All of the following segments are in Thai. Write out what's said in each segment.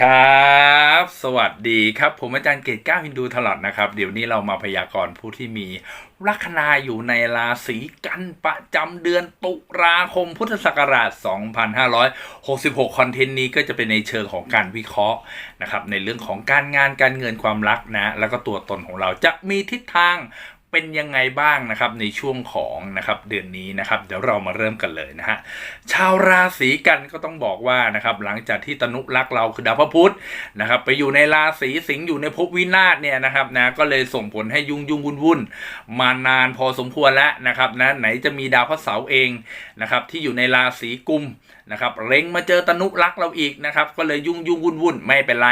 ครับ สวัสดีครับ ผมอาจารย์เกตก้าวฮินดูถลอดนะครับ เดี๋ยวนี้เรามาพยากรณ์ผู้ที่มีลัคนาอยู่ในราศีกันประจำเดือนตุลาคมพุทธศักราช 2566 คอนเทนต์นี้ก็จะเป็นในเชิงของการวิเคราะห์นะครับ ในเรื่องของการงานการเงินความรักนะ แล้วก็ตัวตนของเราจะมีทิศทาง เป็นยังไงบ้างนะครับในช่วงของนะครับเดือนนี้นะครับเดี๋ยวเรามาเริ่มกันเลยนะฮะชาวราศีกันก็ต้องบอกว่านะครับหลังจากที่ตนุรักเราคือดาวพระพุธนะครับไปอยู่ในราศีสิงห์อยู่ในภพวินาศเนี่ยนะครับนะก็เลยส่งผลให้ยุ่งยุ่งวุ่นวุ่นมานานพอสมควรแล้วนะครับนะไหนจะมีดาวพระเสาเองนะครับที่อยู่ในราศีกุมนะครับเล็งมาเจอตนุรักเราอีกนะครับก็เลยยุ่งยุ่งวุ่นวุ่นไม่เป็นไร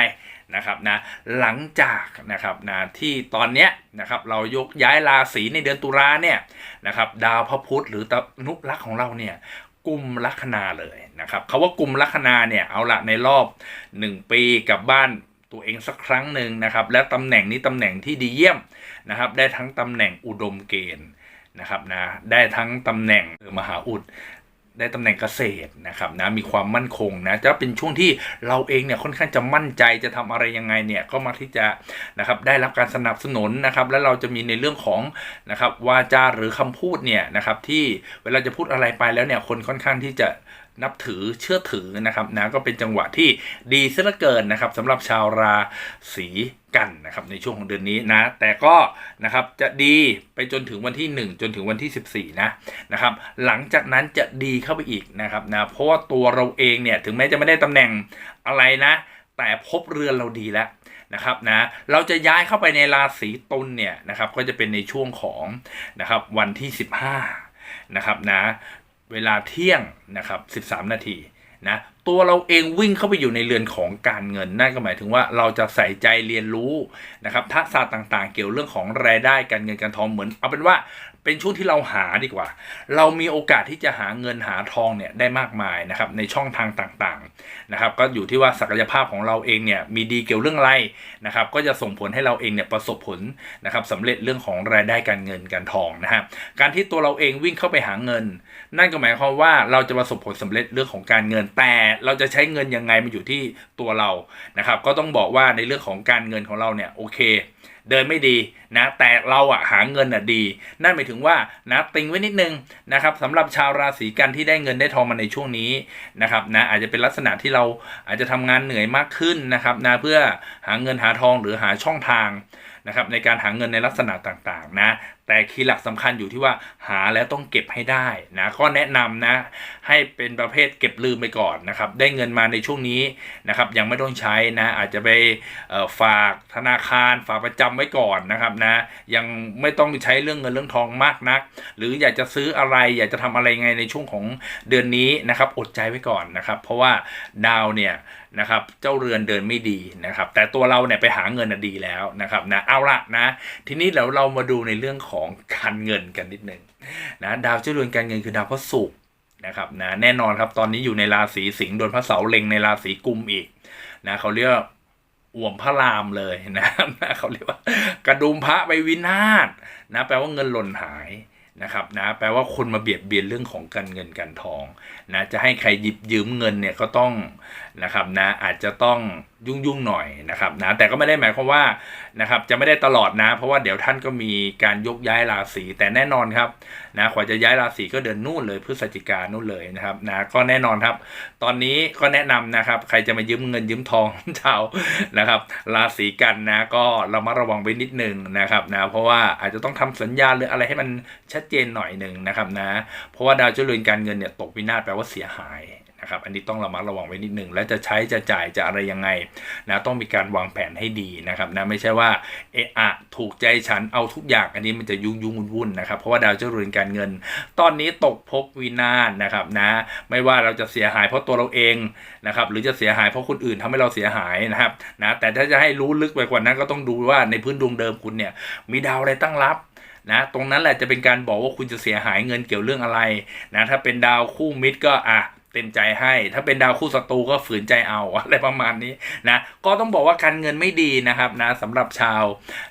นะครับนะหลังจากนะครับนะที่ตอนเนี้ยนะครับเรายกย้ายราศีในเดือนตุลาเนี่ยนะครับดาวพระพุธหรือตนุรักษ์ของเราเนี่ยกลุ่มลัคนาเลยนะครับเขาว่ากลุ่มลัคนาเนี่ยเอาละในรอบ 1 ปีกับบ้านตัวเองสักครั้งหนึ่งนะครับและตำแหน่งนี้ตำแหน่งที่ดีเยี่ยมนะครับได้ทั้งตำแหน่งอุดมเกณฑ์นะครับนะได้ทั้งตำแหน่งมหาอุด ได้ตำแหน่งเกษตรนะครับนะมีความมั่นคงนะจะเป็นช่วงที่เราเองเนี่ยค่อนข้างจะมั่นใจจะทำอะไรยังไงเนี่ยก็มาที่จะนะครับได้รับการสนับสนุนนะครับและเราจะมีในเรื่องของนะครับวาจาหรือคำพูดเนี่ยนะครับที่เวลาจะพูดอะไรไปแล้วเนี่ยคนค่อนข้างที่จะนับถือเชื่อถือนะครับนะก็เป็นจังหวะที่ดีเสียเหลือเกินนะครับสำหรับชาวราศี กันนะครับในช่วงของเดือนนี้นะ แต่ก็นะครับจะดีไปจนถึงวันที่ 1 จนถึงวันที่ 14 นะนะครับ หลังจากนั้นจะดีเข้าไปอีกนะครับนะเพราะว่าตัวเราเองเนี่ยถึงแม้จะไม่ได้ตำแหน่งอะไรนะ แต่พบเรือนเราดีแล้วนะครับนะเราจะย้ายเข้าไปในราศีตุลเนี่ยนะครับก็จะเป็นในช่วงของนะครับวันที่ 15นะครับนะเวลาเที่ยงนะครับ 13 นาที นะตัวเราเองวิ่งเข้าไปอยู่ในเรือนของการเงินนั่นก็หมายถึงว่าเราจะใส่ใจเรียนรู้นะครับทักษะต่างๆ เกี่ยวเรื่องของรายได้การเงินการทองเหมือน เอาเป็นว่า เป็นช่วงที่เราหาดีกว่า เรามีโอกาสที่จะหาเงินหาทองเนี่ยได้มากมายนะครับในช่องทางต่างๆนะครับ ก็อยู่ที่ว่าศักยภาพของเราเองเนี่ยมีดีเกี่ยวเรื่องอะไรนะครับ ก็จะส่งผลให้เราเองเนี่ยประสบผลนะครับสำเร็จเรื่องของรายได้การเงินการทองนะฮะการที่ตัวเราเองวิ่งเข้าไปหาเงิน นั่นก็หมายความว่าเราจะประสบผลสำเร็จเรื่องของการเงิน แต่เราจะใช้เงินยังไงมันอยู่ที่ตัวเรานะครับ ก็ต้องบอกว่าในเรื่องของการเงินของเราเนี่ยโอเค เดินไม่ดีนะแต่เราอะหาเงินอะดี นั่นหมายถึงว่านะติงไว้นิดนึงนะครับสำหรับชาวราศีกันที่ได้เงินได้ทองมาในช่วงนี้นะครับนะอาจจะเป็นลักษณะที่เราอาจจะทำงานเหนื่อยมากขึ้นนะครับนะเพื่อหาเงินหาทองหรือหาช่องทางนะครับในการหาเงินในลักษณะต่างๆนะ แต่คีย์หลักสำคัญอยู่ที่ว่าหาแล้วต้องเก็บให้ได้นะก็แนะนำนะ ให้เป็นประเภทเก็บลืมไปก่อนนะครับ ได้เงินมาในช่วงนี้นะครับยังไม่ต้องใช้นะอาจจะไปฝากธนาคารฝากประจำไว้ก่อนนะครับนะยังไม่ต้องใช้เรื่องเงินเรื่องทองมากนัก หรืออยากจะซื้ออะไรอยากจะทำอะไรไงในช่วงของเดือนนี้นะครับอดใจไว้ก่อนนะครับเพราะว่าดาวเนี่ยนะครับเจ้าเรือนเดินไม่ดีนะครับแต่ตัวเราเนี่ยไปหาเงินดีแล้วนะครับนะเอาละนะทีนี้เดี๋ยวเรามาดูในเรื่องของของการเงินกันนิดหนึ่งนะดาวเจ้าเรือนการเงินคือดาวพระศุกร์นะครับนะแน่นอนครับตอนนี้อยู่ในราศีสิงห์โดนพระเสาเล็งในราศีกุมอีกนะเขาเรียกอ่วมพระรามเลยนะนะเขาเรียกว่ากระดุมพระไปวินาศนะแปลว่าเงินหล่นหายนะครับนะแปลว่าคนมาเบียดเบียนเรื่องของการเงินการทอง นะจะให้ใครหยิบยืมเงินเนี่ยก็ต้องนะครับนะอาจจะต้องยุ่งยุ่งหน่อยนะครับนะแต่ก็ไม่ได้หมายความว่านะครับจะไม่ได้ตลอดนะ เพราะว่าเดี๋ยวท่านก็มีการยกย้ายราศีแต่แน่นอนครับนะขวาจะย้ายราศีก็เดินนู่นเลยพฤศจิกานู่นเลยนะครับนะก็แน่นอนครับ ตอนนี้ก็แนะนำนะครับใครจะมายืมเงินยืมทองชาวนะครับราศีกันนะก็เรามาระวังไว้นิดนึงนะครับนะเพราะว่าอาจจะต้องทำสัญญาหรืออะไรให้มันชัดเจนหน่อยหนึ่งนะครับนะเพราะว่าดาวเจริญการเงินเนี่ยตกวินาศแปลว่าเสียหายนะครับอันนี้ต้องระมัดระวังไว้นิดหนึ่งและจะใช้จะจ่ายจะอะไรยังไงนะต้องมีการวางแผนให้ดีนะครับนะไม่ใช่ว่าเอะอะถูกใจฉันเอาทุกอย่างอันนี้มันจะยุ่งยุ่งวุ่นนะครับเพราะว่าดาวเจริญการเงิน ตอนนี้ตกภพวินาศนะครับนะไม่ว่าเราจะเสียหายเพราะตัวเราเองนะครับหรือจะเสียหายเพราะคนอื่นทำให้เราเสียหายนะครับนะแต่ถ้าจะให้รู้ลึกไปกว่านั้นก็ต้องดูว่าในพื้นดวงเดิมคุณเนี่ยมีดาวอะไรตั้งรับ นะตรงนั้นแหละจะเป็นการบอกว่าคุณจะเสียหายเงินเกี่ยวเรื่องอะไรนะถ้าเป็นดาวคู่มิตรก็อะเต็มใจให้ ถ้าเป็นดาวคู่ศัตรูก็ฝืนใจเอาอะไรประมาณนี้นะก็ต้องบอกว่าการเงินไม่ดีนะครับนะสำหรับชาว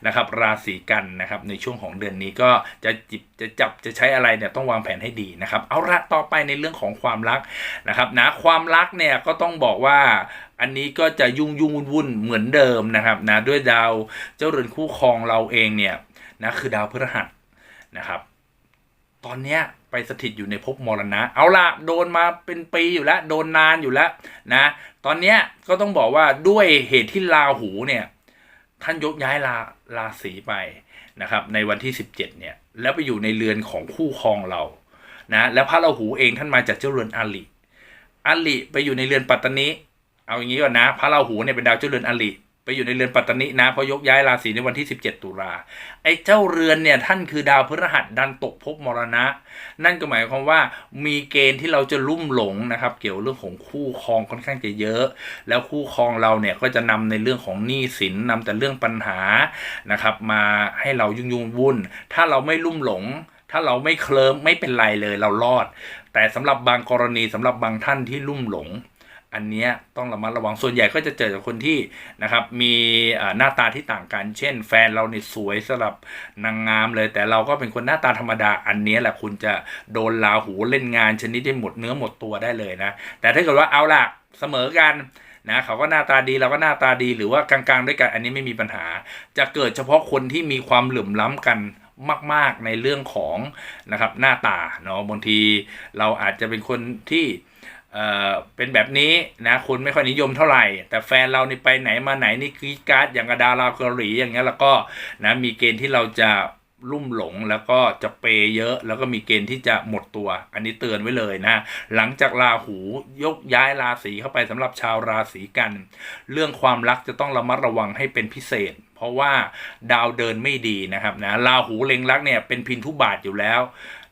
นะครับราศีกันนะครับในช่วงของเดือนนี้ก็จะจิบจะจับจะใช้อะไรเนี่ยต้องวางแผนให้ดีนะครับ เอาละต่อไปในเรื่องของความรักนะครับนะความรักเนี่ยก็ต้องบอกว่าอันนี้ก็จะยุ่งยุ่งวุ่นวุ่นเหมือนเดิมนะครับนะด้วยดาวเจ้าเรือนคู่ครองเราเองเนี่ย นะคือดาวพฤหัสนะครับ ตอนเนี้ยไปสถิตอยู่ในภพมรณะ เอาละโดนมาเป็นปีอยู่แล้ว โดนนานอยู่แล้วนะตอนเนี้ยก็ต้องบอกว่าด้วยเหตุที่ราหูเนี่ยท่านยกย้ายราราศีไปนะครับในวันที่ 17เนี่ยแล้วไปอยู่ในเรือนของคู่ครองเรานะแล้วพระราหูเองท่านมาจากเจ้าเรือนอาลิอาลิไปอยู่ในเรือนปัตตานีเอาอย่างนี้ก่อนนะ พระราหูเนี่ยเป็นดาวเจ้าเรือนอาลิ ไปอยู่ในเรือนปัตตานีนะเพราะยกย้ายราศีในวันที่ 17 ตุลาไอ้เจ้าเรือนเนี่ยท่านคือดาวพฤหัสดันตกภพมรณะ นั่นก็หมายความว่ามีเกณฑ์ที่เราจะลุ่มหลงนะครับ เกี่ยวเรื่องของคู่ครองค่อนข้างจะเยอะ แล้วคู่ครองเราเนี่ยก็จะนำในเรื่องของหนี้สินนำแต่เรื่องปัญหานะครับ มาให้เรายุ่งยุ่งวุ่น ถ้าเราไม่ลุ่มหลง ถ้าเราไม่เคลิ้มไม่เป็นไรเลยเรารอด แต่สำหรับบางกรณีสำหรับบางท่านที่ลุ่มหลง อันเนี้ยต้องระมัดระวังส่วนใหญ่ก็จะเจอจากคนที่นะครับมีหน้าตาที่ต่างกัน เช่น แฟนเราเนี่ยสวยสำหรับนางงามเลย แต่เราก็เป็นคนหน้าตาธรรมดา อันนี้แหละคุณจะโดนลาหูเล่นงานชนิดที่หมดเนื้อหมดตัวได้เลยนะ แต่ถ้าเกิดว่าเอาล่ะเสมอกันนะเขาก็หน้าตาดีเราก็หน้าตาดีหรือว่ากลางๆด้วยกันอันนี้ไม่มีปัญหา จะเกิดเฉพาะคนที่มีความเหลื่อมล้ำกันมาก ๆ ในเรื่องของนะครับหน้าตาเนาะบางทีเราอาจจะเป็นคนที่ เอ่อเป็นแบบนี้นะคนไม่ค่อยนิยมเท่าไหร่ แต่แฟนเรานี่ไปไหนมาไหนนี่กีการ์ดอย่างกับดาราเกาหลีอย่างเงี้ยแล้วก็นะมีเกณฑ์ที่เราจะลุ่มหลงแล้วก็จะเปย์เยอะ แล้วก็มีเกณฑ์ที่จะหมดตัว อันนี้เตือนไว้เลยนะ หลังจากราหูยกย้ายราศีเข้าไปสำหรับชาวราศีกัน เรื่องความรักจะต้องระมัดระวังให้เป็นพิเศษ เพราะว่าดาวเดินไม่ดีนะครับนะราหูเล็งรักเนี่ยเป็นพินทุบาทอยู่แล้ว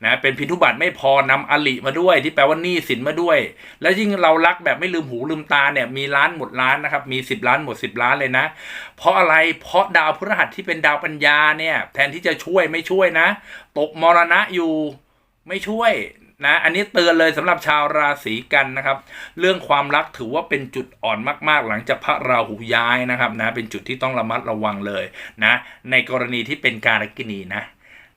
นะเป็นพินทุบาทไม่พอนำอลิมาด้วย ที่แปลว่าหนี้สินมาด้วย แล้วยิ่งเรารักแบบไม่ลืมหูลืมตาเนี่ยมีล้านหมดล้านนะครับมี10ล้านหมด 10 ล้านเลยนะ เพราะอะไรเพราะดาวพฤหัสที่เป็นดาวปัญญาเนี่ยแทนที่จะช่วยไม่ช่วยนะ ตกมรณะอยู่ไม่ช่วย นะอันนี้เตือนเลยสำหรับชาวราศีกันนะครับ เรื่องความรักถือว่าเป็นจุดอ่อนมาก ๆ หลังจากพระราหูย้ายนะครับนะเป็นจุดที่ต้องระมัดระวังเลยนะ ในกรณีที่เป็นการกินีนะ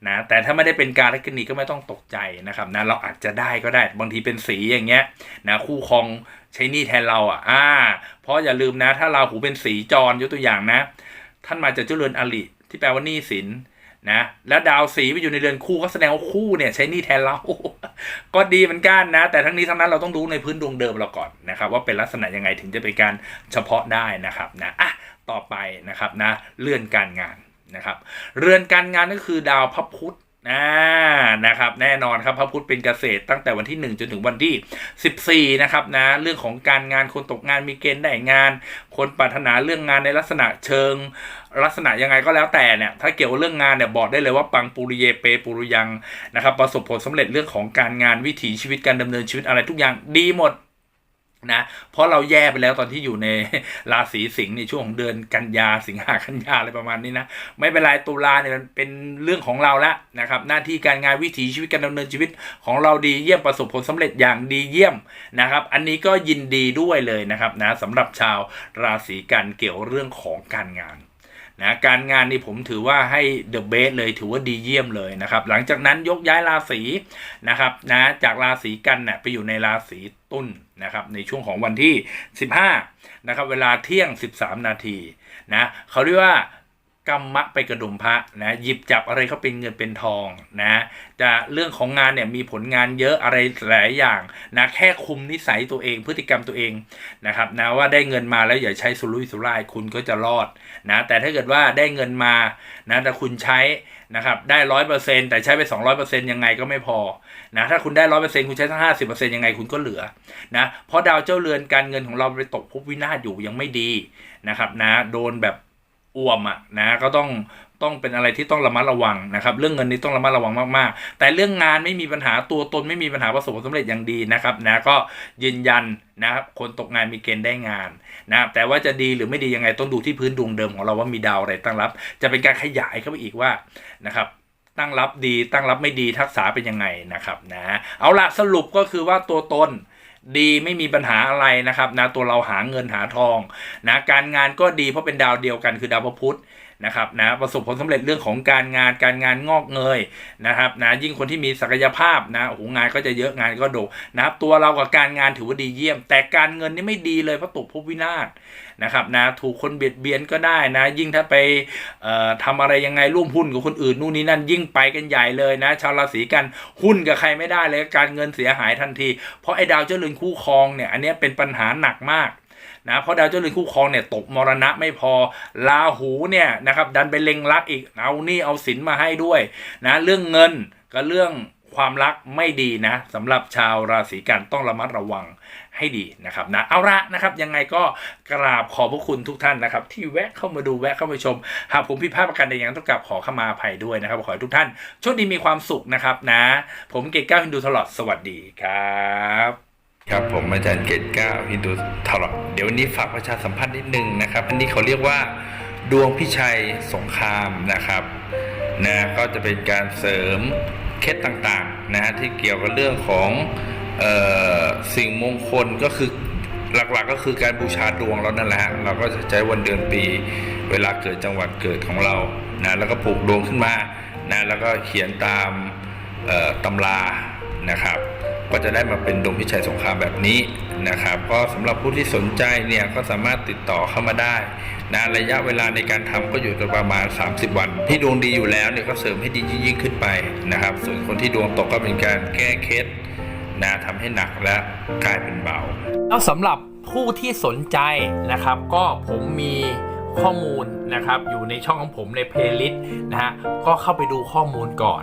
นะแต่ถ้าไม่ได้เป็นการักินีก็ไม่ต้องตกใจนะครับนะเราอาจจะได้ก็ได้บางทีเป็นสีอย่างเงี้ยนะคู่ครองใช้นี่แทนเราอะอ่าเพราะอย่าลืมนะ ถ้าราหูเป็นสีจรยกตัวอย่างนะ ท่านมาจากเจ้าเรือนอลิที่แปลว่านี้สิน นะแล้วดาวสีไปอยู่ในเรือนคู่ก็แสดงว่าคู่เนี่ยใช้นี่แทนเรา ก็ดีเหมือนกันนะ แต่ทั้งนี้ทั้งนั้นเราต้องดูในพื้นดวงเดิมเราก่อนนะครับว่าเป็นลักษณะยังไงถึงจะเป็นการเฉพาะได้นะครับนะอะต่อไปนะครับนะเลื่อนการงานนะครับเรือนการงานก็คือดาวพระพุธ อ่านะครับ แน่นอนครับพระพุธเป็นเกษตรตั้งแต่วันที่ 1 จนถึงวันที่ 14 นะครับนะเรื่องของการงานคนตกงานมีเกณฑ์ได้งาน คนปรารถนาเรื่องงานในลักษณะเชิง ลักษณะยังไงก็แล้วแต่เนี่ยถ้าเกี่ยวเรื่องงานเนี่ยบอกได้เลยว่าปังปุริเยเปปุริยังนะครับประสบผลสำเร็จเรื่องของการงานวิถีชีวิตการดำเนินชีวิตอะไรทุกอย่างดีหมด นะเพราะเราแย่ไปแล้วตอนที่อยู่ในราศีสิงห์ในช่วงของเดือนกันยาสิงหากันยาอะไรประมาณนี้นะไม่เป็นไรตุลาเนี่ยมันเป็นเรื่องของเราละนะครับหน้าที่การงานวิถีชีวิตการดำเนินชีวิตของเราดีเยี่ยมประสบผลสำเร็จอย่างดีเยี่ยมนะครับ อันนี้ก็ยินดีด้วยเลยนะครับนะสำหรับชาวราศีกันเกี่ยวเรื่องของการงาน นะการงานนี่ผมถือว่าให้เดอะเบสเลยถือว่าดีเยี่ยมเลยนะครับ หลังจากนั้นยกย้ายราศีนะครับนะจากราศีกันเนะ่ยไปอยู่ในราศีตุลนะครับในช่วงของวันที่ 15นะครับเวลาเที่ยง 13 นาทีนะเขาเรียกว่า กรรมะไปกระดุมพระนะหยิบจับอะไรเขาเป็นเงินเป็นทองนะจะเรื่องของงานเนี่ยมีผลงานเยอะอะไรหลายอย่างนะแค่คุมนิสัยตัวเองพฤติกรรมตัวเองนะครับนะว่าได้เงินมาแล้วอย่าใช้สุรุ่ยสุร่ายคุณก็จะรอดนะแต่ถ้าเกิดว่าได้เงินมานะแต่คุณใช้นะครับได้ร้อยเปอร์เซ็นแต่ใช้ไปสองร้อยเปอร์เซ็นยังไงก็ไม่พอนะถ้าคุณได้ร้อยเปอร์เซ็นคุณใช้ทั้งห้าสิบเปอร์เซ็นยังไงคุณก็เหลือนะเพราะดาวเจ้าเรือนการเงินของเราไปตกภพวินาศอยู่ยังไม่ดีนะครับนะโดนแบบ อวมอะนะก็ต้องต้องเป็นอะไรที่ต้องระมัดระวังนะครับ เรื่องเงินนี้ต้องระมัดระวังมากๆ แต่เรื่องงานไม่มีปัญหาตัวตนไม่มีปัญหาประสบผลสำเร็จอย่างดีนะครับนะก็ยืนยันนะครับคนตกงานมีเกณฑ์ได้งานนะครับแต่ว่าจะดีหรือไม่ดียังไงต้องดูที่พื้นดวงเดิมของเราว่ามีดาวอะไรตั้งรับ จะเป็นการขยายเข้าไปอีกว่านะครับตั้งรับดีตั้งรับไม่ดีทักษะเป็นยังไงนะครับนะเอาละสรุปก็คือว่าตัวตน ดีไม่มีปัญหาอะไรนะครับนะตัวเราหาเงินหาทองนะการงานก็ดีเพราะเป็นดาวเดียวกันคือดาวพระพุธ นะครับนะประสบผลสำเร็จเรื่องของการงานการงานงอกเงยนะครับนะยิ่งคนที่มีศักยภาพนะโอ้โหงานก็จะเยอะงานก็โดนะครับตัวเรากับการงานถือว่าดีเยี่ยม แต่การเงินนี่ไม่ดีเลยเพราะตกภพวินาศนะครับนะถูกคนเบียดเบียนก็ได้นะ ยิ่งถ้าไปเอ่อทำอะไรยังไงร่วมหุ้นกับคนอื่นนู่นนี่นั่นยิ่งไปกันใหญ่เลยนะ ชาวราศีกันหุ้นกับใครไม่ได้เลยการเงินเสียหายทันที เพราะไอ้ดาวเจ้าเรือนคู่ครองเนี่ยอันนี้เป็นปัญหาหนักมาก นะเพราะดาวเจ้าเรือนคู่ครองเนี่ยตกมรณะไม่พอลาหูเนี่ยนะครับดันไปเล็งรักอีกเอานี่เอาสินมาให้ด้วยนะเรื่องเงินกับเรื่องความรักไม่ดีนะสำหรับชาวราศีกันต้องระมัดระวังให้ดีนะครับนะเอาละนะครับยังไงก็กราบขอบพระคุณทุกท่านนะครับ ที่แวะเข้ามาดูแวะเข้ามาชม หากผมผิดพลาดประการใดอย่างต้องกราบขอขมาภัยด้วยนะครับ ขอให้ทุกท่านโชคดีมีความสุขนะครับนะ ผมเกศก้าวฮินดูตลอดสวัสดีครับ ครับผมอาจารย์เกตเก้าฮินดูทลอเดี๋ยววันนี้ฝากประชาสัมพันธ์นิดนึงนะครับ อันนี้เขาเรียกว่าดวงพิชัยสงครามนะครับนะก็จะเป็นการเสริมเคล็ดต่างๆนะฮะที่เกี่ยวกับเรื่องของออสิ่งมงคลก็คือหลักๆก็คือการบูชาดวงเรานั่นแหละเราก็จะใช้วันเดือนปี เวลาเกิดจังหวัดเกิดของเรานะแล้วก็ปลูกดวงขึ้นมานะแล้วก็เขียนตามตำรานะครับ ก็จะได้มาเป็นดวงพิชัยสงครามแบบนี้นะครับก็สำหรับผู้ที่สนใจเนี่ยก็สามารถติดต่อเข้ามาได้นะระยะเวลาในการทำก็อยู่ประมาณ 30 วัน ที่ดวงดีอยู่แล้วเนี่ยก็เสริมให้ดียิ่งขึ้นไปนะครับ ส่วนคนที่ดวงตกก็เป็นการแก้เคล็ดนะทำให้หนักและกลายเป็นเบาแล้วสำหรับผู้ที่สนใจนะครับ ก็ผมมีข้อมูลนะครับ อยู่ในช่องของผมในเพลย์ลิสต์นะฮะก็เข้าไปดูข้อมูลก่อน